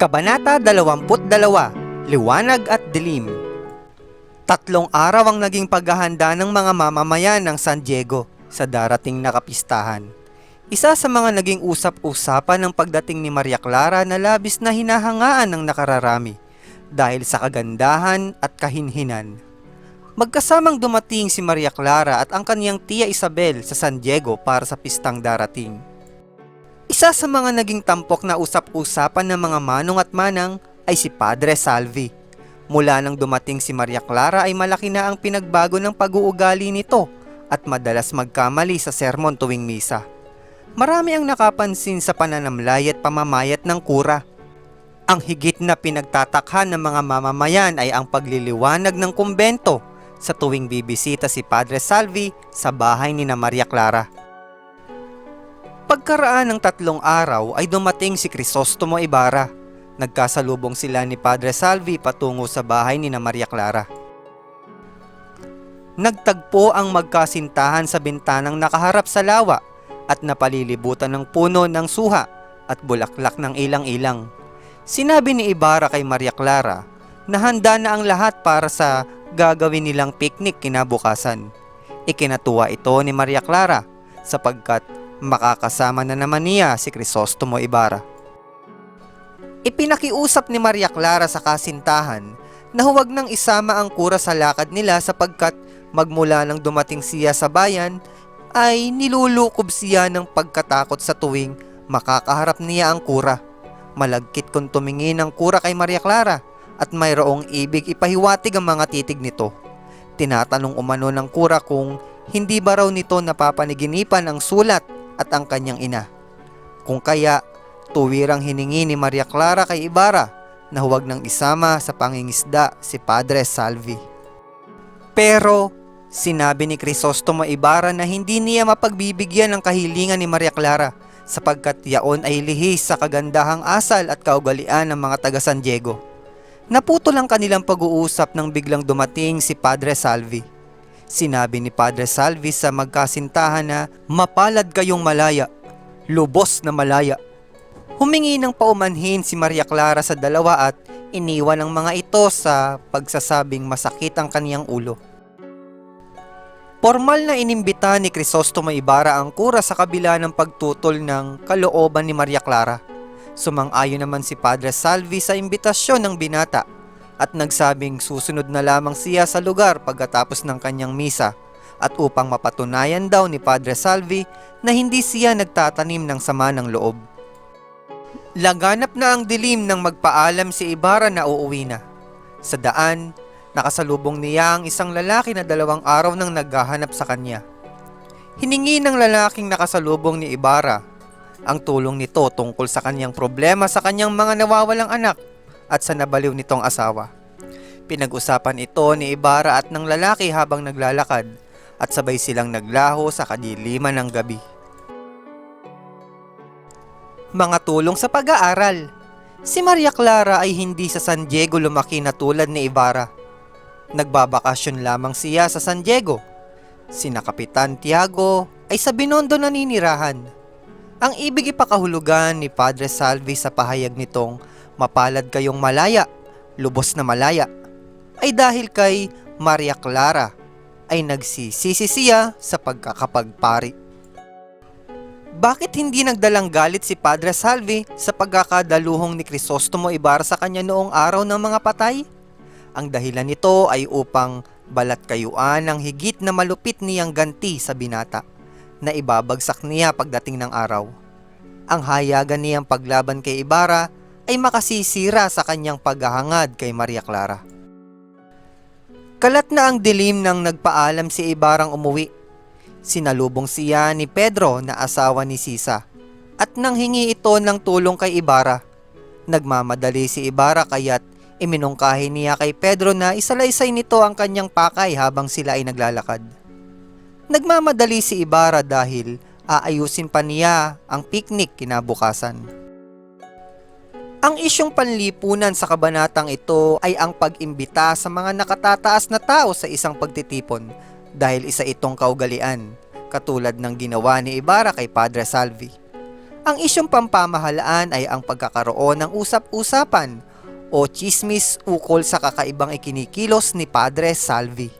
Kabanata 22, Liwanag at Dilim Tatlong araw ang naging paghahanda ng mga mamamayan ng San Diego sa darating na kapistahan. Isa sa mga naging usap-usapan ng pagdating ni Maria Clara na labis na hinahangaan ng nakararami dahil sa kagandahan at kahinhinan. Magkasamang dumating si Maria Clara at ang kaniyang tiya Isabel sa San Diego para sa pistang darating. Isa sa mga naging tampok na usap-usapan ng mga manong at manang ay si Padre Salvi. Mula nang dumating si Maria Clara ay malaki na ang pinagbago ng pag-uugali nito at madalas magkamali sa sermon tuwing misa. Marami ang nakapansin sa pananamlay at pamamayat ng kura. Ang higit na pinagtatakhan ng mga mamamayan ay ang pagliliwanag ng kumbento sa tuwing bibisita si Padre Salvi sa bahay ni na Maria Clara. Pagkaraan ng tatlong araw ay dumating si Crisostomo Ibarra. Nagkasalubong sila ni Padre Salvi patungo sa bahay ni na Maria Clara. Nagtagpo ang magkasintahan sa bintanang nakaharap sa lawa at napalilibutan ng puno ng suha at bulaklak ng ilang-ilang. Sinabi ni Ibarra kay Maria Clara na handa na ang lahat para sa gagawin nilang picnic kinabukasan. Ikinatuwa ito ni Maria Clara sapagkat makakasama na naman niya si Crisostomo Ibarra. Ipinakiusap ni Maria Clara sa kasintahan na huwag nang isama ang kura sa lakad nila sapagkat magmula nang dumating siya sa bayan ay nilulukob siya ng pagkatakot sa tuwing makakaharap niya ang kura. Malagkit kung tumingin ang kura kay Maria Clara at mayroong ibig ipahiwatig ang mga titig nito. Tinatanong umano ng kura kung hindi ba raw nito napapaniginipan ang sulat at ang kanyang ina. Kung kaya, tuwirang hiningi ni Maria Clara kay Ibarra na huwag nang isama sa pangingisda si Padre Salvi. Pero, sinabi ni Crisostomo Ibarra na hindi niya mapagbibigyan ng kahilingan ni Maria Clara sapagkat yaon ay lihis sa kagandahang asal at kaugalian ng mga taga San Diego. Naputol ang kanilang pag-uusap nang biglang dumating si Padre Salvi. Sinabi ni Padre Salvi sa magkasintahan na mapalad kayong malaya, lubos na malaya. Humingi ng paumanhin si Maria Clara sa dalawa at iniwan ang mga ito sa pagsasabing masakit ang kaniyang ulo. Formal na inimbita ni Crisostomo Ibarra ang kura sa kabila ng pagtutol ng kalooban ni Maria Clara. Sumang-ayon naman si Padre Salvi sa imbitasyon ng binata at nagsabing susunod na lamang siya sa lugar pagkatapos ng kanyang misa at upang mapatunayan daw ni Padre Salvi na hindi siya nagtatanim ng sama ng loob. Laganap na ang dilim nang magpaalam si Ibarra na uuwi na. Sa daan, nakasalubong niya ang isang lalaki na dalawang araw nang naghahanap sa kanya. Hiningi ng lalaking nakasalubong ni Ibarra ang tulong nito tungkol sa kanyang problema sa kanyang mga nawawalang anak at sa nabaliw nitong asawa. Pinag-usapan ito ni Ibarra at ng lalaki habang naglalakad at sabay silang naglaho sa kadiliman ng gabi. Mga tulong sa pag-aaral Si Maria Clara ay hindi sa San Diego lumaki na tulad ni Ibarra. Nagbabakasyon lamang siya sa San Diego. Sina Kapitan Tiago ay sa Binondo naninirahan. Ang ibig ipakahulugan ni Padre Salvi sa pahayag nitong mapalad kayong malaya, lubos na malaya, ay dahil kay Maria Clara ay nagsisisi siya sa pagkakapagpari. Bakit hindi nagdalang galit si Padre Salvi sa pagkakadaluhong ni Crisostomo Ibarra sa kanya noong araw ng mga patay? Ang dahilan nito ay upang balat kayuan ang higit na malupit niyang ganti sa binata na ibabagsak niya pagdating ng araw. Ang hayagan niyang paglaban kay Ibarra ay makasisira sa kanyang paghahangad kay Maria Clara. Kalat na ang dilim nang nagpaalam si Ibarang umuwi Sinalubong siya ni Pedro na asawa ni Sisa at nang hingi ito ng tulong kay Ibarra. Nagmamadali si Ibarra kaya't iminungkahi niya kay Pedro na isalaysay nito ang kanyang pakay habang sila ay naglalakad. Nagmamadali si Ibarra dahil aayusin pa niya ang picnic kinabukasan. Ang isyong panlipunan sa kabanatang ito ay ang pag-imbita sa mga nakatataas na tao sa isang pagtitipon dahil isa itong kaugalian, katulad ng ginawa ni Ibarra kay Padre Salvi. Ang isyong pampamahalaan ay ang pagkakaroon ng usap-usapan o chismis ukol sa kakaibang ikinikilos ni Padre Salvi.